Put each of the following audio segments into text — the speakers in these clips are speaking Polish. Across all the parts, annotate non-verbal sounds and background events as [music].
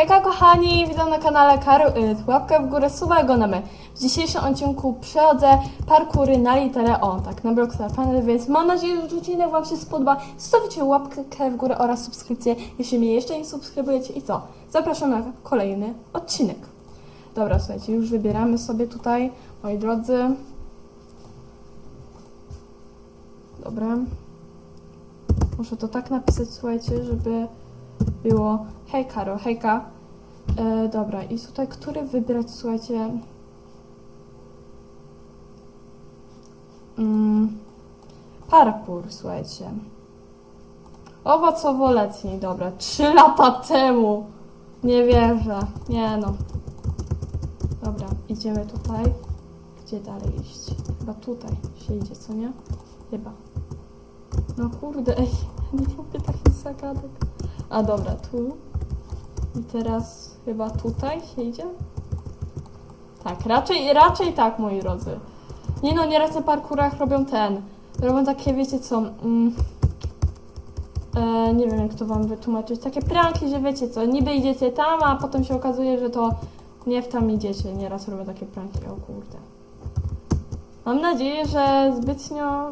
Hejka kochani, witam na kanale Karu Yt. Łapkę w górę, suba go my. W dzisiejszym odcinku przechodzę parkury na literę O, tak, na Blockstar Panel, więc mam nadzieję, że odcinek Wam się spodoba. Zostawicie łapkę w górę oraz subskrypcję, jeśli mnie jeszcze nie subskrybujecie. I co? Zapraszam na kolejny odcinek. Dobra, słuchajcie, już wybieramy sobie tutaj, moi drodzy. Dobra. Muszę to tak napisać, słuchajcie, żeby było hej Karo, hejka. E, dobra, i tutaj który wybrać, słuchajcie? Mm, parkour, słuchajcie. Owocowo-letni, dobra. Trzy [laughs] lata temu. Nie wierzę. Nie no. Dobra, idziemy tutaj. Gdzie dalej iść? Chyba tutaj się idzie, co nie? Chyba. No kurde, [laughs] ej, nie lubię takich zagadek. A dobra, tu. I teraz chyba tutaj się idzie? Tak, raczej, raczej tak, moi drodzy. Nie no, nieraz na parkurach robią ten. Robią takie, wiecie co, mm, e, nie wiem jak to wam wytłumaczyć, takie pranki, że wiecie co, niby idziecie tam, a potem się okazuje, że to nie w tam idziecie. Nieraz robią takie pranki, o kurde. Mam nadzieję, że zbytnio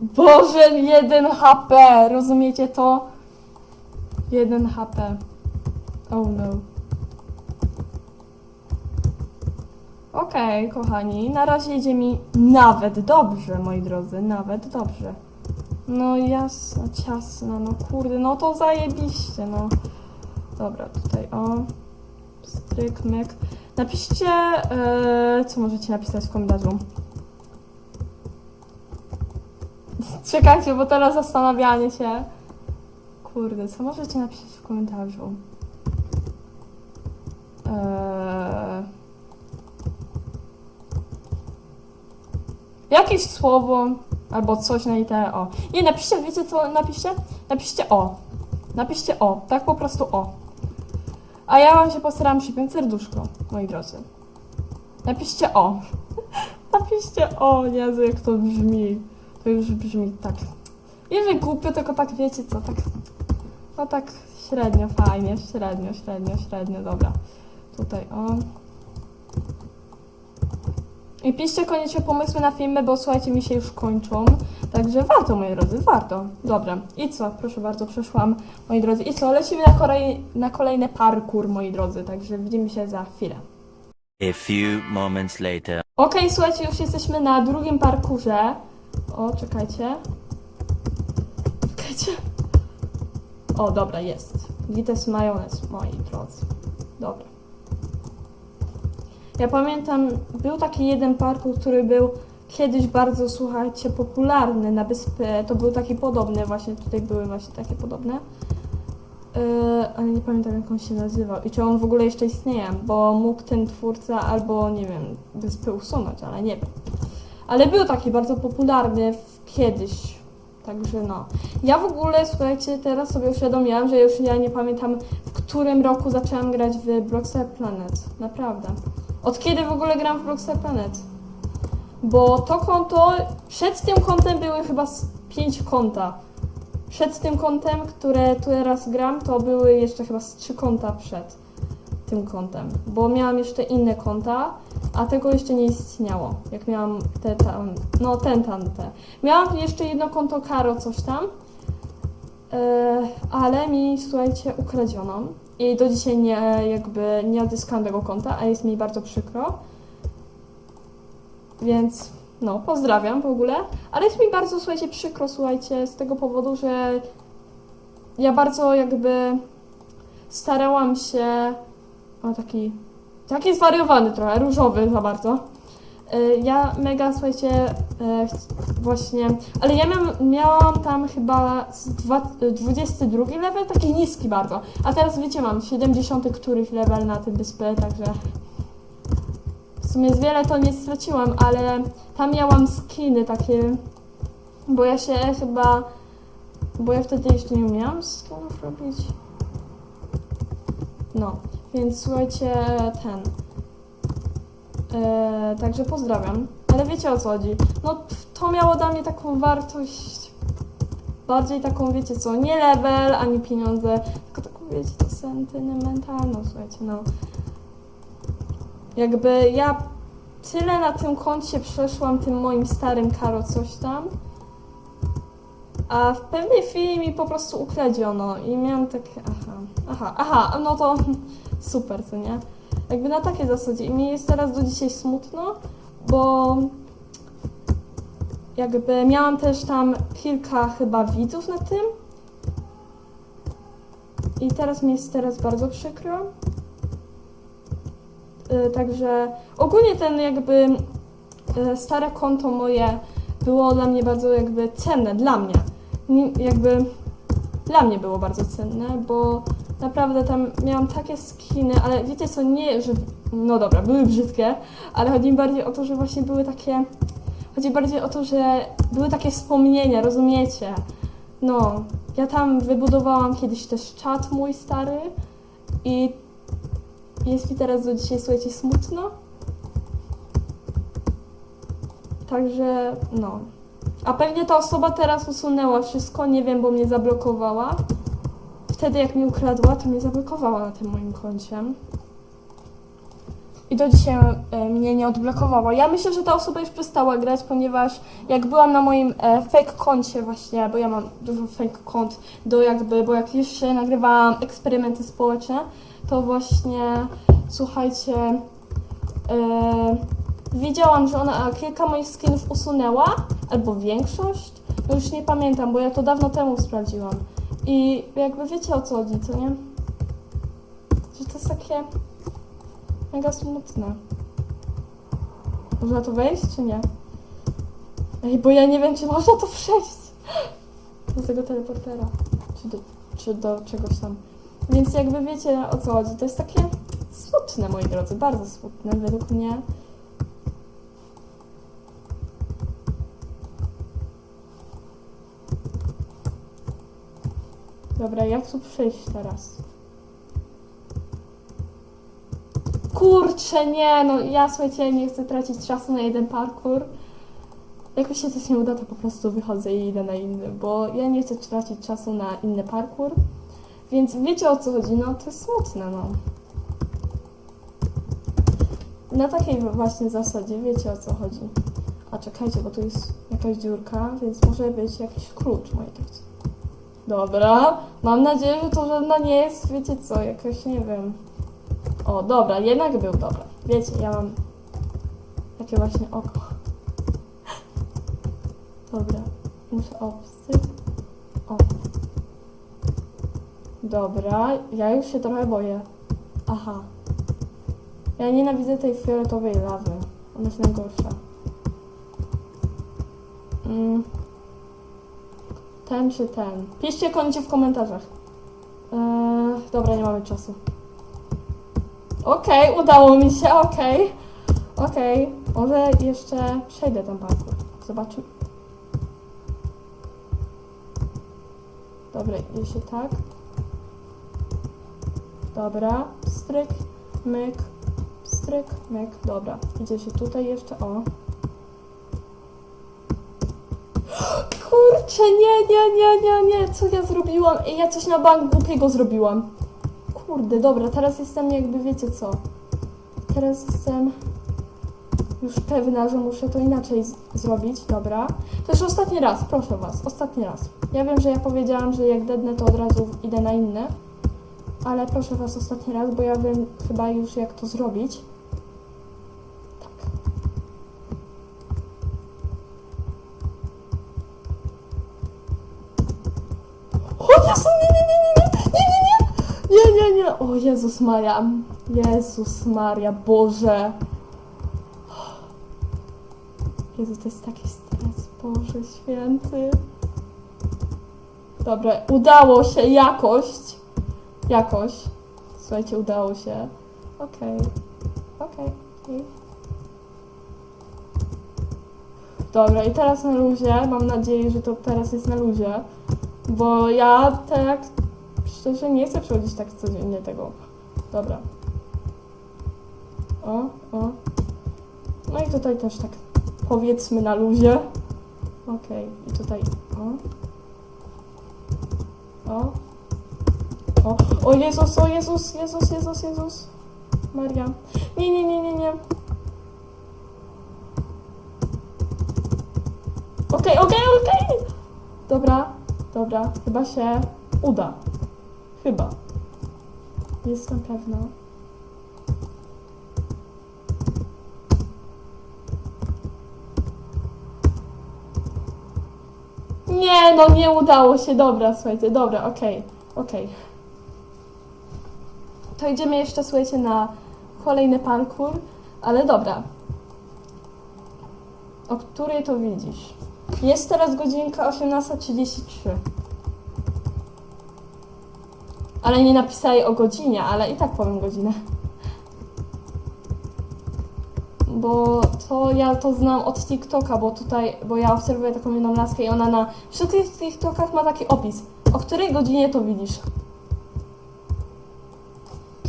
Boże, 1 HP! Rozumiecie to? 1 HP. Oh no. Okej, kochani, na razie idzie mi nawet dobrze, moi drodzy, nawet dobrze. No jasno, ciasno, no kurde, no to zajebiście, no. Dobra, tutaj o. Stryk, myk. Napiszcie, e, co możecie napisać w komentarzu. Czekajcie, bo teraz zastanawianie się. Kurde, co możecie napisać w komentarzu? Eee... Jakieś słowo albo coś na literę O. Nie, napiszcie, wiecie co napiszcie? Napiszcie O. Napiszcie O, tak po prostu O. A ja wam się postaram przypiąć serduszko, moi drodzy. Napiszcie O. [laughs] Napiszcie O, Jezu, jak to brzmi. To już brzmi tak. Jeżeli głupio, tylko tak wiecie co, tak. No tak średnio, fajnie, średnio, średnio, średnio, dobra. Tutaj o. I piszcie koniecznie pomysły na filmy, bo słuchajcie, mi się już kończą. Także warto, moi drodzy, warto. Dobra. I co? Proszę bardzo, przeszłam, moi drodzy. I co? Lecimy na, kolej, na kolejny parkour, moi drodzy. Także widzimy się za chwilę. A few moments later. Okej, słuchajcie, już jesteśmy na drugim parkurze. O, czekajcie. Czekajcie. O, dobra, jest. Gites majonez, moi drodzy. Dobra. Ja pamiętam, był taki jeden parkour, który był kiedyś bardzo, słuchajcie, popularny na wyspie. To był taki podobny, właśnie tutaj były właśnie takie podobne. Yy, ale nie pamiętam jak on się nazywał i czy on w ogóle jeszcze istnieje, bo mógł ten twórca albo, nie wiem, wyspy usunąć, ale nie wiem. Ale był taki bardzo popularny kiedyś. Także no. Ja w ogóle, słuchajcie, teraz sobie uświadomiłam, że już ja nie pamiętam, w którym roku zaczęłam grać w Blockstar Planet. Naprawdę. Od kiedy w ogóle gram w Blockstar Planet? Bo to konto, przed tym kontem były chyba pięć konta. Przed tym kontem, które tu teraz gram, to były jeszcze chyba z trzy konta przed tym kontem. Bo miałam jeszcze inne konta, a tego jeszcze nie istniało. Jak miałam te tam, no ten tam, te. Miałam jeszcze jedno konto Karo, coś tam, e, ale mi, słuchajcie, ukradziono. I do dzisiaj nie, jakby nie odzyskałam tego konta, a jest mi bardzo przykro. Więc, no, pozdrawiam w ogóle. Ale jest mi bardzo, słuchajcie, przykro, słuchajcie, z tego powodu, że ja bardzo jakby starałam się. O, taki. Taki zwariowany trochę, różowy za bardzo. Y, Ja mega, słuchajcie, ch- właśnie, ale ja miałam, miałam tam chyba z dwa, y, 22 level, taki niski bardzo, a teraz wiecie, mam 70 któryś level na tym wyspie, także w sumie z wiele to nie straciłam, ale tam miałam skiny takie, bo ja się chyba, bo ja wtedy jeszcze nie umiałam skinów robić. No, więc słuchajcie, ten. E, także pozdrawiam. Ale wiecie o co chodzi. No, to miało dla mnie taką wartość. Bardziej taką, wiecie co, nie level, ani pieniądze, tylko taką wiecie, to sentymentalne, słuchajcie, no. Jakby ja tyle na tym koncie przeszłam tym moim starym karo coś tam, a w pewnej chwili mi po prostu ukradziono i miałam takie, aha, aha, aha, no to super, co nie? Jakby na takiej zasadzie i mi jest teraz do dzisiaj smutno, bo jakby miałam też tam kilka chyba widzów na tym i teraz mi jest teraz bardzo przykro. Y, Także ogólnie ten jakby y, stare konto moje było dla mnie bardzo jakby cenne, dla mnie. Nie- Jakby dla mnie było bardzo cenne, bo naprawdę tam miałam takie skiny, ale wiecie co, nie, że no dobra, były brzydkie, ale chodzi mi bardziej o to, że właśnie były takie chodzi bardziej o to, że były takie wspomnienia, rozumiecie? No, ja tam wybudowałam kiedyś też czat mój stary i jest mi teraz do dzisiaj, słuchajcie, smutno. Także, no. A pewnie ta osoba teraz usunęła wszystko, nie wiem, bo mnie zablokowała. Wtedy jak mi ukradła, to mnie zablokowała na tym moim koncie. I do dzisiaj e, mnie nie odblokowała. Ja myślę, że ta osoba już przestała grać, ponieważ jak byłam na moim e, fake koncie właśnie, bo ja mam dużo fake kont, do jakby, bo jak jeszcze nagrywałam eksperymenty społeczne, to właśnie, słuchajcie, e, wiedziałam, że ona kilka moich skinów usunęła, albo większość, no już nie pamiętam, bo ja to dawno temu sprawdziłam. I jakby wiecie o co chodzi, co nie? Że to jest takie mega smutne. Można to wejść, czy nie? Ej, bo ja nie wiem, czy można to przejść. [laughs] Do tego teleportera. Czy do, czy do czegoś tam. Więc jakby wiecie o co chodzi. To jest takie smutne, moi drodzy. Bardzo smutne według mnie. Dobra, jak tu przejść teraz? Kurczę, nie, no ja słuchajcie, nie chcę tracić czasu na jeden parkour. Jak mi się coś nie uda, to po prostu wychodzę i idę na inny, bo ja nie chcę tracić czasu na inny parkour. Więc wiecie o co chodzi, no to jest smutne, no. Na takiej właśnie zasadzie wiecie o co chodzi. A czekajcie, bo tu jest jakaś dziurka, więc może być jakiś klucz, moi drodzy. Dobra, mam nadzieję, że to żadna nie jest, wiecie co, jakaś, nie wiem, o, dobra, jednak był, dobra. Wiecie, ja mam takie właśnie oko. [laughs] Dobra, muszę obstyk. O. Dobra, ja już się trochę boję. Aha. Ja nienawidzę tej fioletowej lawy. Ona jest najgorsza. Mm. Ten czy ten? Piszcie koniecznie w komentarzach. Eee, dobra, nie mamy czasu. Okej, udało mi się, okej. Okej, może jeszcze przejdę ten parkour. Zobaczymy. Dobra, jeśli tak. Dobra, stryk, myk, stryk, myk. Dobra, idzie się tutaj jeszcze, o. Kurczę, nie, nie, nie, nie, nie, co ja zrobiłam? Ja coś na bank głupiego zrobiłam. Kurde, dobra, teraz jestem jakby, wiecie co. Teraz jestem już pewna, że muszę to inaczej zrobić, dobra. To już ostatni raz, proszę was, ostatni raz. Ja wiem, że ja powiedziałam, że jak dednę, to od razu idę na inne. Ale proszę was, ostatni raz, bo ja wiem chyba już jak to zrobić. O Jezus Maria, Jezus Maria, Boże. Jezu, to jest taki stres, Boże święty. Dobra, udało się jakoś. Jakoś. Słuchajcie, udało się. Okej. Okej. okej. Dobra, i teraz na luzie. Mam nadzieję, że to teraz jest na luzie. Bo ja tak szczerze nie chcę przechodzić tak codziennie tego. Dobra. O, o. No i tutaj też tak powiedzmy na luzie. Okej, i tutaj o. O. O, o Jezus, o Jezus, Jezus, Jezus, Jezus. Maria. Nie, nie, nie, nie, nie. Okej, okej, okej. Dobra, dobra, chyba się uda. Chyba. Jestem pewna. Nie, no nie udało się. Dobra, słuchajcie, dobra, okej, okej. To idziemy jeszcze, słuchajcie, na kolejny parkour, ale dobra. O której to widzisz? Jest teraz godzinka 18.33. Ale nie napisali o godzinie, ale i tak powiem godzinę. Bo to ja to znam od TikToka, bo tutaj, bo ja obserwuję taką jedną laskę i ona na wszystkich TikTokach ma taki opis. O której godzinie to widzisz?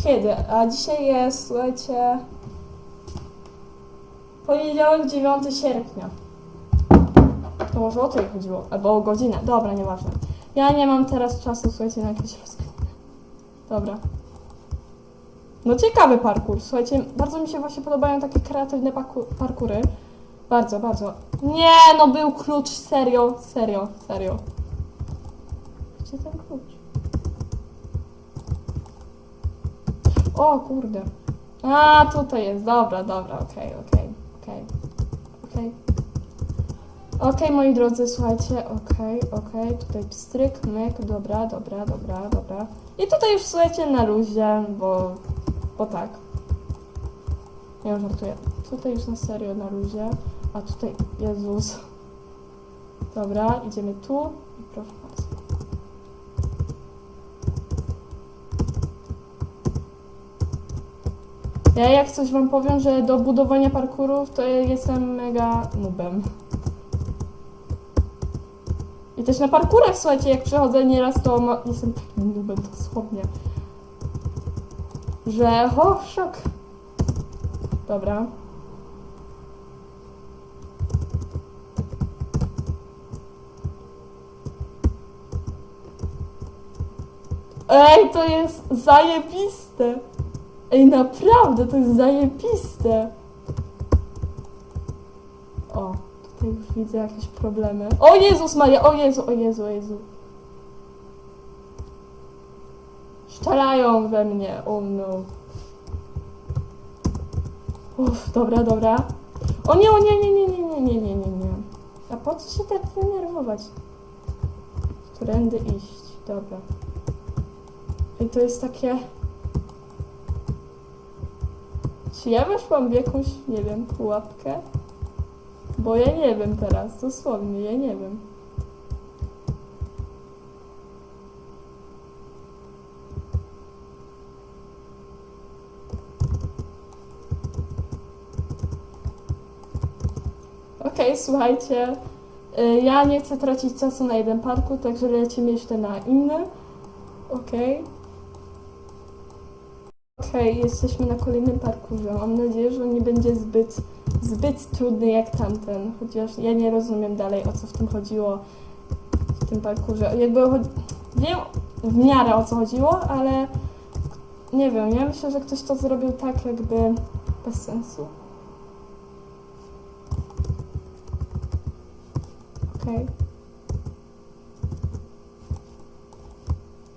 Kiedy? A dzisiaj jest, słuchajcie, poniedziałek 9 sierpnia. To może o to jej chodziło, albo o godzinę. Dobra, nieważne. Ja nie mam teraz czasu, słuchajcie, na jakieś rozkminy. Dobra. No ciekawy parkour, słuchajcie, bardzo mi się właśnie podobają takie kreatywne parkury. Bardzo, bardzo. Nie, no był klucz, serio, serio, serio. Gdzie ten klucz? O kurde. A, tutaj jest, dobra, dobra, okej, okej, okej, okej. Okej, moi drodzy, słuchajcie, okej, okej, tutaj pstryk, myk, dobra, dobra, dobra, dobra. I tutaj już, słuchajcie, na luzie, bo, bo tak. Nie żartuję. Tutaj już na serio na luzie, a tutaj, Jezus. Dobra, idziemy tu i proszę bardzo. Ja jak coś wam powiem, że do budowania parkurów to ja jestem mega nubem. I też na parkurach, słuchajcie, jak przechodzę nieraz, to ma, jestem takim nubem dosłownie. Że ho, szok. Dobra. Ej, to jest zajebiste. Ej, naprawdę, to jest zajebiste. O, tutaj już widzę jakieś problemy. O Jezus Maria, o Jezu, o Jezu, o Jezu. Szczelają we mnie, oh no. Uff, dobra, dobra. O nie, o nie, nie, nie, nie, nie, nie, nie, nie, nie. A po co się tak denerwować? Którędy iść, dobra. I to jest takie... Czy ja weszłam w jakąś, nie wiem, pułapkę? Bo ja nie wiem teraz, dosłownie, ja nie wiem. Okej, słuchajcie, y, ja nie chcę tracić czasu na jeden parku, także lecimy jeszcze na inny. Okej. Okej, jesteśmy na kolejnym parkurze. Mam nadzieję, że on nie będzie zbyt, zbyt trudny jak tamten. Chociaż ja nie rozumiem dalej o co w tym chodziło w tym parkurze. Jakby wiem w miarę o co chodziło, ale nie wiem, ja myślę, że ktoś to zrobił tak jakby bez sensu. Okej.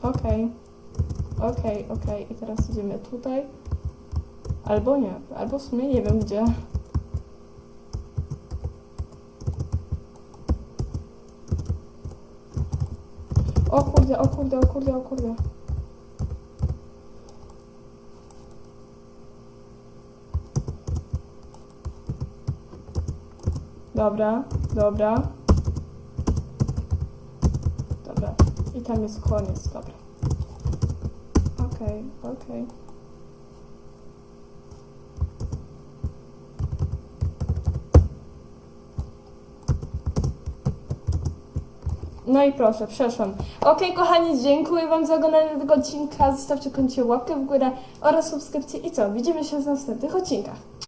Okej. Okej, okej. I teraz idziemy tutaj. Albo nie. Albo w sumie nie wiem gdzie. O kurde, o kurde, o kurde, o kurde. Dobra, dobra. Dobra. I tam jest koniec, dobra. Okej, okej. No i proszę, przeszłam. Okej, kochani, dziękuję Wam za oglądanie tego odcinka. Zostawcie koniecznie łapkę w górę oraz subskrypcję. I co? Widzimy się w następnych odcinkach.